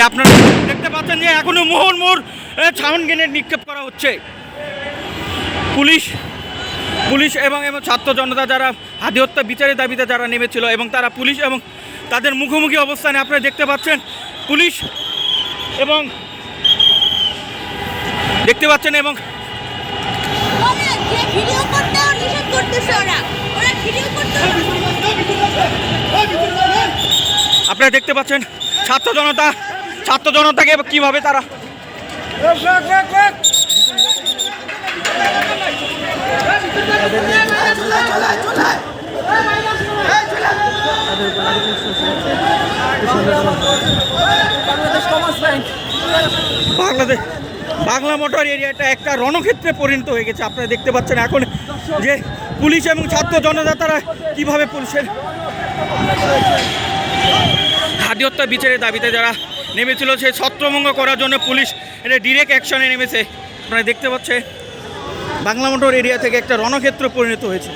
এ আপনারা দেখতে পাচ্ছেন যে এখনও মোহন মোড় ছাউন গ্রেনেড নিক্ষেপ করা হচ্ছে। পুলিশ পুলিশ এবং এবং ছাত্র জনতা যারা হাতি হত্যা বিচারের দাবিতে যারা নেমেছিল এবং তারা পুলিশ এবং তাদের মুখোমুখি অবস্থানে আপনারা দেখতে পাচ্ছেন, পুলিশ এবং দেখতে পাচ্ছেন এবং আপনারা দেখতে পাচ্ছেন, ছাত্র জনতা ছাত্র জনতাকে কীভাবে তারা বাংলাদেশ বাংলা মোটর এরিয়াটা একটা রণক্ষেত্রে পরিণত হয়ে গেছে। আপনারা দেখতে পাচ্ছেন এখন যে পুলিশ এবং ছাত্র জনতা তারা কীভাবে পুলিশের হাতি হত্যা বিচারের দাবিতে যারা নেমেছিল, সে ছত্রভঙ্গ করার জন্য পুলিশ এটা ডিরেক্ট অ্যাকশনে নেমেছে। আপনারা দেখতে পাচ্ছে বাংলা মোটর এরিয়া থেকে একটা রণক্ষেত্র পরিণত হয়েছে।